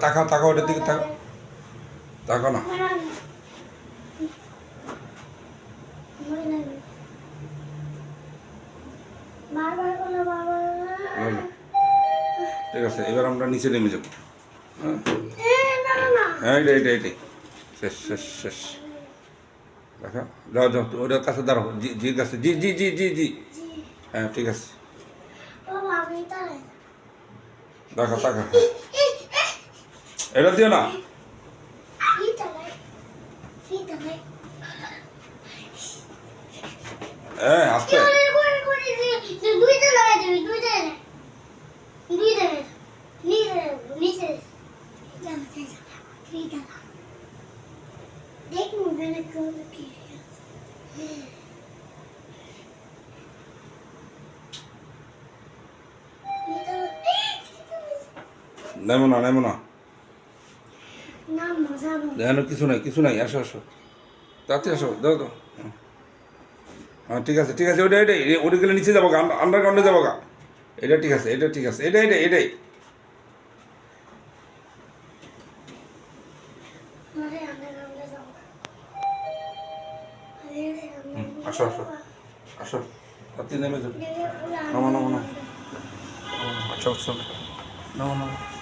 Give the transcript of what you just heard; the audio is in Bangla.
তাকাও তাকাও ওটার দিকে তাকাও। তাকাও না। ঠিক আছে এবার আমরা নিচে নেমে যাব। হ্যাঁ? এ, না না না এইটা এইটা এইটাই শেষ শেষ শেষ। দেখা যাও যাও ওটার কাছে দাঁড়াও। জি জির কাছে জি জি জি জি। জি। হ্যাঁ ঠিক আছে। দেখা হ্যাঁ এটা দিও না কি কি হ্যাঁ আস্তে করে করে করে নেমো না নেমো না। দেখেন কিছু নাই কিছু নাই আসো আসো। তাতে আসো দাও হুম। হ্যাঁ ঠিক আছে ঠিক আছে ওটা এটাই ওটা গেলে নিচে যাব গা আন্ডারগ্রাউন্ডে যাব গা। এটা ঠিক আছে এটা ঠিক আছে এটা এটা এটাই। যাব। হুম, আসো আসো আসো তাতে নেমে যাও। নামো নামো নামো। আচ্ছা আচ্ছা। নামো নামো।